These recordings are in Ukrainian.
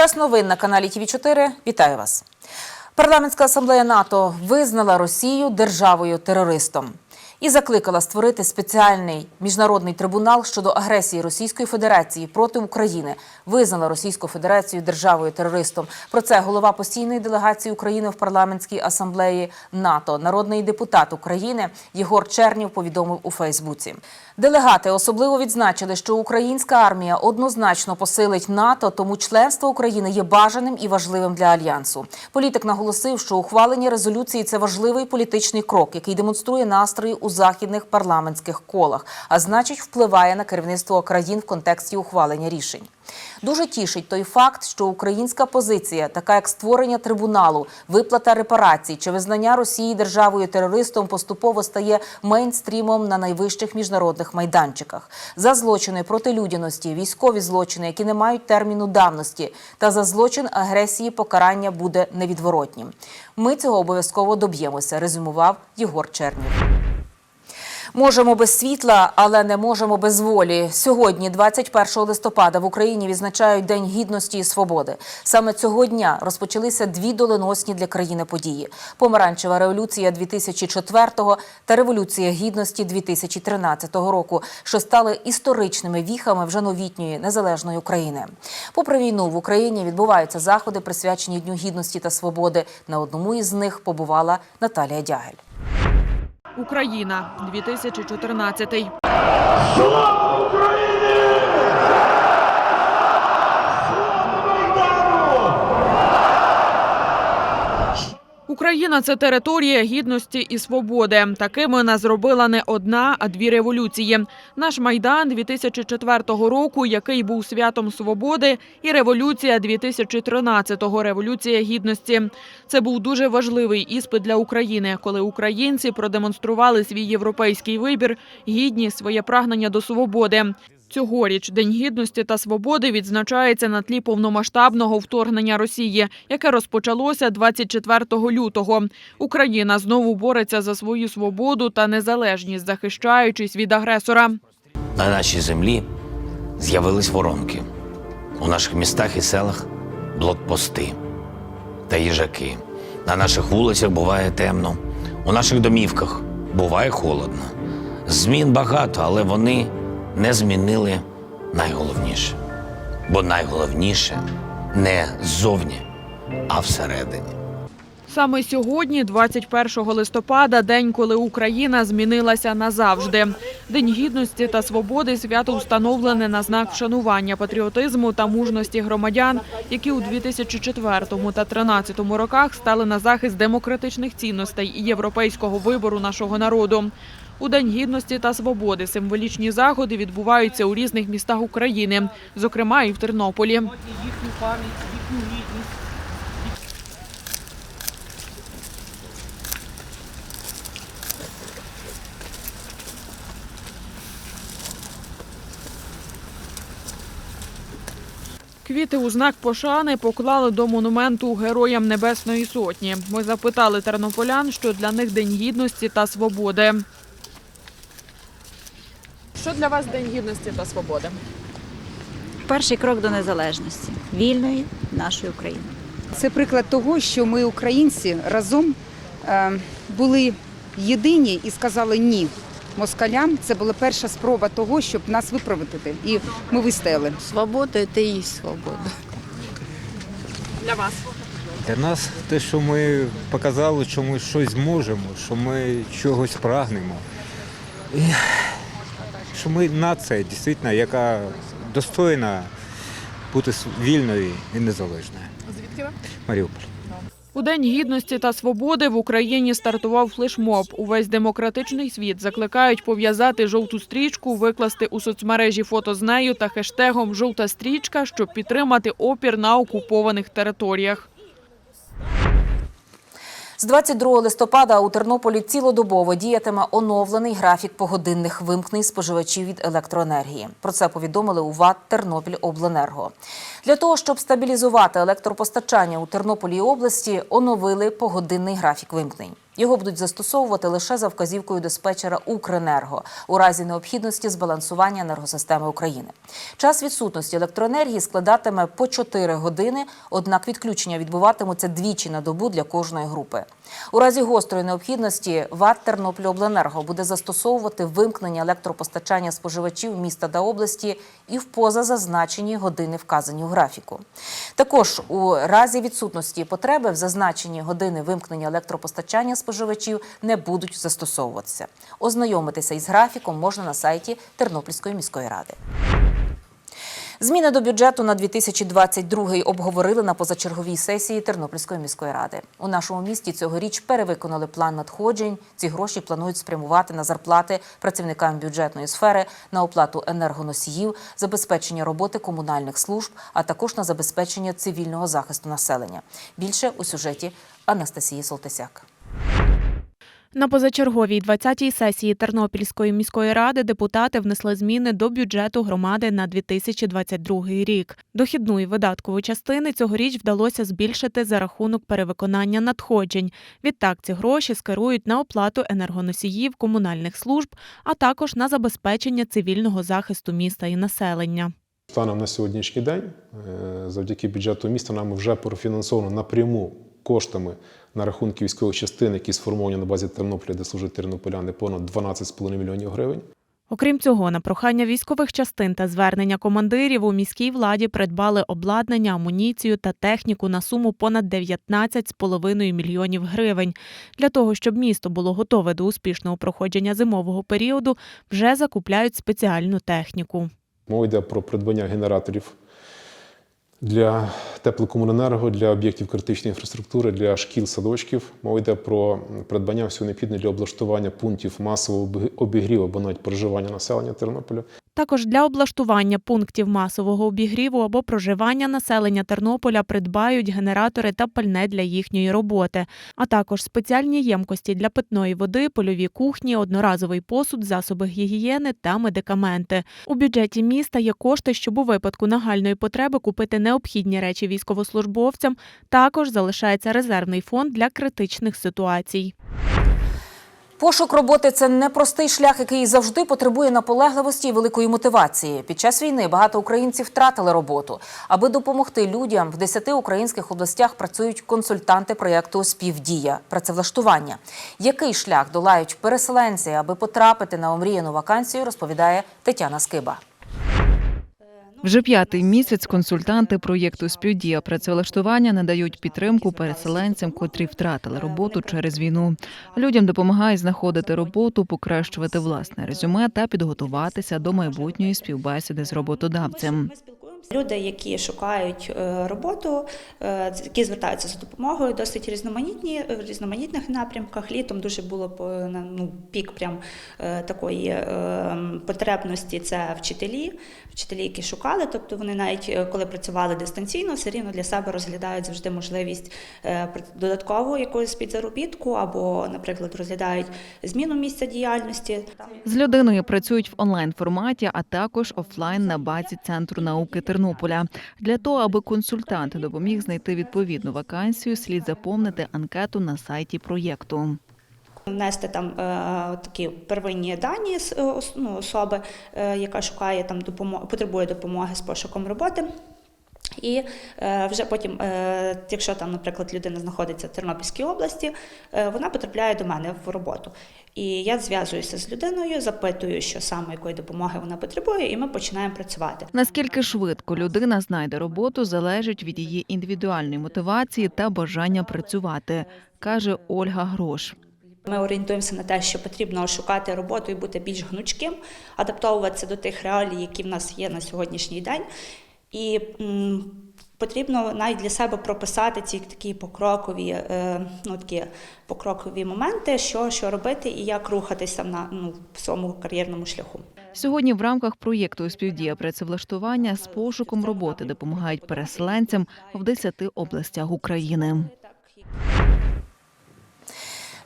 Час новин на каналі ТВ 4 Вітаю вас. Парламентська асамблея НАТО визнала Росію державою терористом і закликала створити спеціальний міжнародний трибунал щодо агресії Російської Федерації проти України. Визнала Російську Федерацію державою терористом. Про це голова постійної делегації України в парламентській асамблеї НАТО, народний депутат України Єгор Чернів повідомив у Фейсбуці. Делегати особливо відзначили, що українська армія однозначно посилить НАТО, тому членство України є бажаним і важливим для альянсу. Політик наголосив, що ухвалення резолюції це важливий політичний крок, який демонструє настрої у західних парламентських колах, а значить, впливає на керівництво країн в контексті ухвалення рішень. Дуже тішить той факт, що українська позиція, така як створення трибуналу, виплата репарацій чи визнання Росії державою терористом, поступово стає мейнстрімом на найвищих міжнародних майданчиках за злочини проти людяності, військові злочини, які не мають терміну давності, та за злочин агресії покарання буде невідворотнім. Ми цього обов'язково доб'ємося, резюмував Єгор Чернів. Можемо без світла, але не можемо без волі. Сьогодні, 21 листопада, в Україні відзначають День гідності і свободи. Саме цього дня розпочалися дві доленосні для країни події: помаранчева революція 2004 та революція гідності 2013 року, що стали історичними віхами вже новітньої незалежної України. Попри війну в Україні відбуваються заходи, присвячені Дню гідності та свободи. На одному із них побувала Наталія Дягель. Україна 2014. Слава Україні! Слава Майдану! Україна це територія гідності і свободи. Такими нас зробила не одна, а дві революції. Наш майдан 2004 року, який був святом свободи, і революція 2013-го – революція гідності. Це був дуже важливий іспит для України, коли українці продемонстрували свій європейський вибір, гідність, своє прагнення до свободи. Цьогоріч День гідності та свободи відзначається на тлі повномасштабного вторгнення Росії, яке розпочалося 24 лютого. Україна знову бореться за свою свободу та незалежність, захищаючись від агресора. На нашій землі з'явились воронки. У наших містах і селах блокпости та їжаки. На наших вулицях буває темно, у наших домівках буває холодно. Змін багато, але вони не змінили найголовніше. Бо найголовніше не ззовні, а всередині. Саме сьогодні, 21 листопада, день, коли Україна змінилася назавжди. День гідності та свободи свято встановлене на знак вшанування патріотизму та мужності громадян, які у 2004 та 2013 роках стали на захист демократичних цінностей і європейського вибору нашого народу. У День гідності та свободи символічні заходи відбуваються у різних містах України, зокрема і в Тернополі. Квіти у знак пошани поклали до монументу Героям Небесної Сотні. Ми запитали тернополян, що для них День гідності та свободи. Що для вас День гідності та свободи? Перший крок до незалежності вільної нашої України. Це приклад того, що ми, українці, разом е, були єдині і сказали ні москалям. Це була перша спроба того, щоб нас виправити. І ми вистояли. Свобода – це і свобода. Для вас Для нас те, що ми показали, що ми щось зможемо, що ми чогось прагнемо. І що ми нація, дійсно, яка достойна бути вільною і незалежною. звідки ви? Маріуполь. У День гідності та свободи в Україні стартував флешмоб. Увесь демократичний світ закликають пов'язати жовту стрічку, викласти у соцмережі фото з нею та хештегом Жовта стрічка, щоб підтримати опір на окупованих територіях. З 22 листопада у Тернополі цілодобово діятиме оновлений графік погодинних вимкнень споживачів від електроенергії. Про це повідомили у ВАТ Тернопільобленерго. Для того, щоб стабілізувати електропостачання у Тернополі і області, оновили погодинний графік вимкнень. Його будуть застосовувати лише за вказівкою диспетчера Укренерго у разі необхідності збалансування енергосистеми України. Час відсутності електроенергії складатиме по 4 години, однак відключення відбуватимуться двічі на добу для кожної групи. У разі гострої необхідності ВАТ Тернопільобленерго буде застосовувати вимкнення електропостачання споживачів міста та області і в позазазначені години, вказані у графіку. Також у разі відсутності потреби в зазначені години вимкнення електропостачання споживачів не будуть застосовуватися. Ознайомитися із графіком можна на сайті Тернопільської міської ради. Зміни до бюджету на 2022 обговорили на позачерговій сесії Тернопільської міської ради. У нашому місті цьогоріч перевиконали план надходжень. Ці гроші планують спрямувати на зарплати працівникам бюджетної сфери, на оплату енергоносіїв, забезпечення роботи комунальних служб, а також на забезпечення цивільного захисту населення. Більше у сюжеті Анастасії Солтисяк. На позачерговій 20-й сесії Тернопільської міської ради депутати внесли зміни до бюджету громади на 2022 рік. Дохідну і видаткову частини цьогоріч вдалося збільшити за рахунок перевиконання надходжень. Відтак ці гроші скерують на оплату енергоносіїв комунальних служб, а також на забезпечення цивільного захисту міста і населення. Станом на сьогоднішній день, е, завдяки бюджету міста, нами вже профінансовано напряму коштами на рахунки військових частин, які сформовані на базі Тернополя, де служать тернополяни, понад 12,5 мільйонів гривень. Окрім цього, на прохання військових частин та звернення командирів у міській владі придбали обладнання, амуніцію та техніку на суму понад 19,5 мільйонів гривень. Для того, щоб місто було готове до успішного проходження зимового періоду, вже закупляють спеціальну техніку. Мова йде про придбання генераторів для теплокомуненерго, для об'єктів критичної інфраструктури, для шкіл, садочків. Мова йде про придбання всього необхідного для облаштування пунктів масового обігріву або навіть проживання населення Тернополя. Також для облаштування пунктів масового обігріву або проживання населення Тернополя придбають генератори та пальне для їхньої роботи, а також спеціальні ємкості для питної води, польові кухні, одноразовий посуд, засоби гігієни та медикаменти. У бюджеті міста є кошти, щоб у випадку нагальної потреби купити необхідні речі військовослужбовцям. Також залишається резервний фонд для критичних ситуацій. Пошук роботи це непростий шлях, який завжди потребує наполегливості і великої мотивації. Під час війни багато українців втратили роботу. Аби допомогти людям, в 10 українських областях працюють консультанти проєкту Співдія працевлаштування. Який шлях долають переселенці, аби потрапити на омріяну вакансію, розповідає Тетяна Скиба. Вже п'ятий місяць консультанти проєкту співдія працевлаштування надають підтримку переселенцям, котрі втратили роботу через війну. Людям допомагають знаходити роботу, покращувати власне резюме та підготуватися до майбутньої співбесіди з роботодавцем. Люди, які шукають е, роботу, е, які звертаються за допомогою, досить різноманітні в різноманітних напрямках. Літом дуже було ну, пік прям е, такої е, потребності. Це вчителі, вчителі, які шукали. Тобто вони навіть е, коли працювали дистанційно, все рівно для себе розглядають завжди можливість е, додаткового якогось підзаробітку, або, наприклад, розглядають зміну місця діяльності. З людиною працюють в онлайн форматі, а також офлайн на базі центру науки Тернополя. Для того, аби консультант допоміг знайти відповідну вакансію, слід заповнити анкету на сайті проєкту. Внести там е, такі первинні дані е, ну, особи, е, яка шукає там допомоги, потребує допомоги з пошуком роботи. І е, вже потім, е, якщо там, наприклад, людина знаходиться в Тернопільській області, е, вона потрапляє до мене в роботу. І я зв'язуюся з людиною, запитую, що саме якої допомоги вона потребує, і ми починаємо працювати. Наскільки швидко людина знайде роботу, залежить від її індивідуальної мотивації та бажання працювати, каже Ольга Грош. Ми орієнтуємося на те, що потрібно шукати роботу і бути більш гнучким, адаптовуватися до тих реалій, які в нас є на сьогоднішній день. І потрібно навіть для себе прописати ці такі покрокові, е, ну, такі покрокові моменти, що, що робити і як рухатися на ну, в своєму кар'єрному шляху. Сьогодні в рамках проєкту співдія працевлаштування з пошуком роботи допомагають переселенцям в 10 областях України.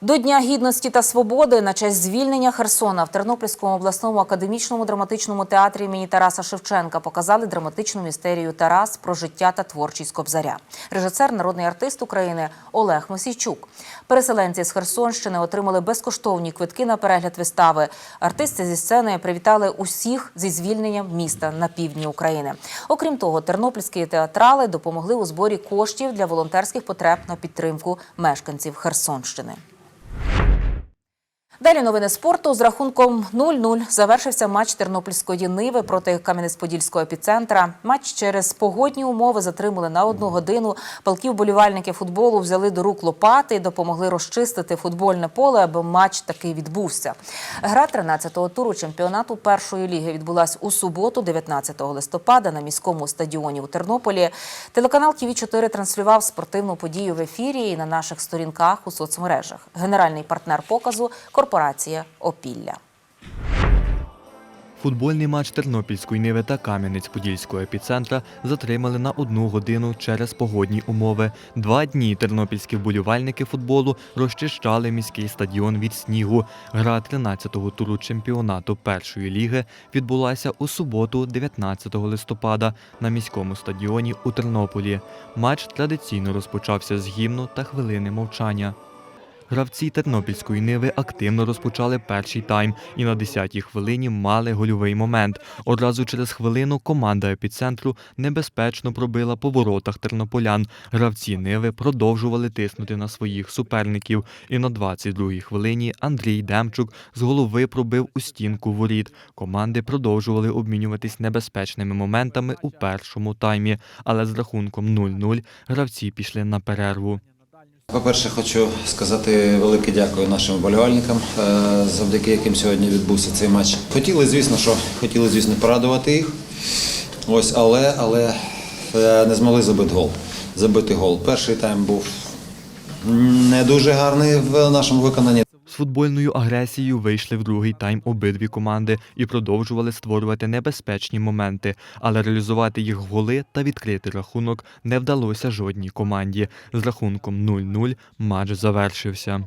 До Дня гідності та свободи на честь звільнення Херсона в Тернопільському обласному академічному драматичному театрі імені Тараса Шевченка показали драматичну містерію Тарас про життя та творчість Кобзаря. Режисер, народний артист України Олег Мосійчук. Переселенці з Херсонщини отримали безкоштовні квитки на перегляд вистави. Артисти зі сцени привітали усіх зі звільненням міста на півдні України. Окрім того, тернопільські театрали допомогли у зборі коштів для волонтерських потреб на підтримку мешканців Херсонщини. Далі новини спорту з рахунком 0-0 завершився матч Тернопільської Ниви проти Кам'янець-Подільського епіцентра. Матч через погодні умови затримали на одну годину. Палки вболівальники футболу взяли до рук лопати і допомогли розчистити футбольне поле, аби матч таки відбувся. Гра 13-го туру чемпіонату першої ліги відбулась у суботу, 19 листопада, на міському стадіоні у Тернополі. Телеканал ТВ 4 транслював спортивну подію в ефірі і на наших сторінках у соцмережах. Генеральний партнер показу корпорація Опілля. Футбольний матч Тернопільської Ниви та Кам'янець-Подільського епіцентра затримали на одну годину через погодні умови. Два дні тернопільські вболівальники футболу розчищали міський стадіон від снігу. Гра 13-го туру чемпіонату першої ліги відбулася у суботу, 19 листопада, на міському стадіоні у Тернополі. Матч традиційно розпочався з гімну та хвилини мовчання. Гравці Тернопільської Ниви активно розпочали перший тайм і на 10-й хвилині мали гольовий момент. Одразу через хвилину команда епіцентру небезпечно пробила по воротах тернополян. Гравці Ниви продовжували тиснути на своїх суперників. І на 22-й хвилині Андрій Демчук з голови пробив у стінку воріт. Команди продовжували обмінюватись небезпечними моментами у першому таймі, але з рахунком 0-0 гравці пішли на перерву. По-перше, хочу сказати велике дякую нашим вболівальникам, е, завдяки яким сьогодні відбувся цей матч. Хотіли, звісно, що хотіли, звісно, порадувати їх. Ось, але, але е, не змогли забити гол. Забити гол. Перший тайм був не дуже гарний в нашому виконанні. З футбольною агресією вийшли в другий тайм обидві команди і продовжували створювати небезпечні моменти, але реалізувати їх голи та відкрити рахунок не вдалося жодній команді. З рахунком 0-0 матч завершився.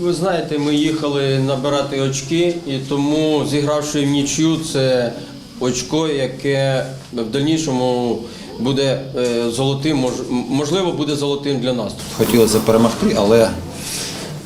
Ви знаєте, ми їхали набирати очки, і тому зігравши в нічю, це очко, яке в дальнішому буде е, золотим, мож- можливо, буде золотим для нас. Хотілося перемогти, але,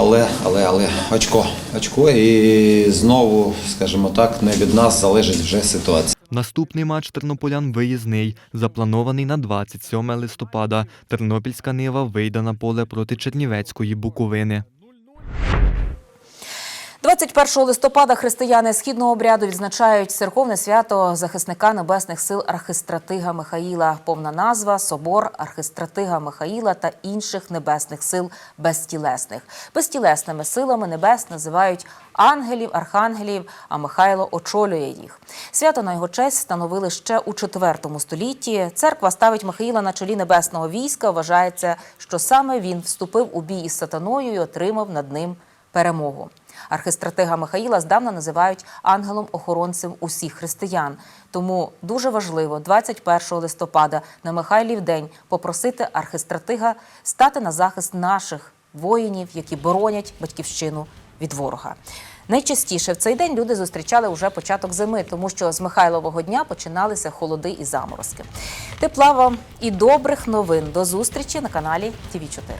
але, але, але очко. Очко і знову, скажімо так, не від нас залежить вже ситуація. Наступний матч тернополян виїзний, запланований на 27 листопада. Тернопільська нива вийде на поле проти Чернівецької Буковини. 21 листопада християни східного обряду відзначають церковне свято захисника небесних сил архистратига Михаїла. Повна назва Собор архистратига Михаїла та інших небесних сил безтілесних. Безтілесними силами небес називають ангелів, архангелів, а Михайло очолює їх. Свято на його честь встановили ще у IV столітті. Церква ставить Михаїла на чолі небесного війська. Вважається, що саме він вступив у бій із сатаною і отримав над ним перемогу. Архистратига Михаїла здавна називають ангелом-охоронцем усіх християн. Тому дуже важливо 21 листопада на Михайлів день попросити архистратига стати на захист наших воїнів, які боронять батьківщину від ворога. Найчастіше в цей день люди зустрічали вже початок зими, тому що з Михайлового дня починалися холоди і заморозки. Тепла вам і добрих новин. До зустрічі на каналі ТВ 4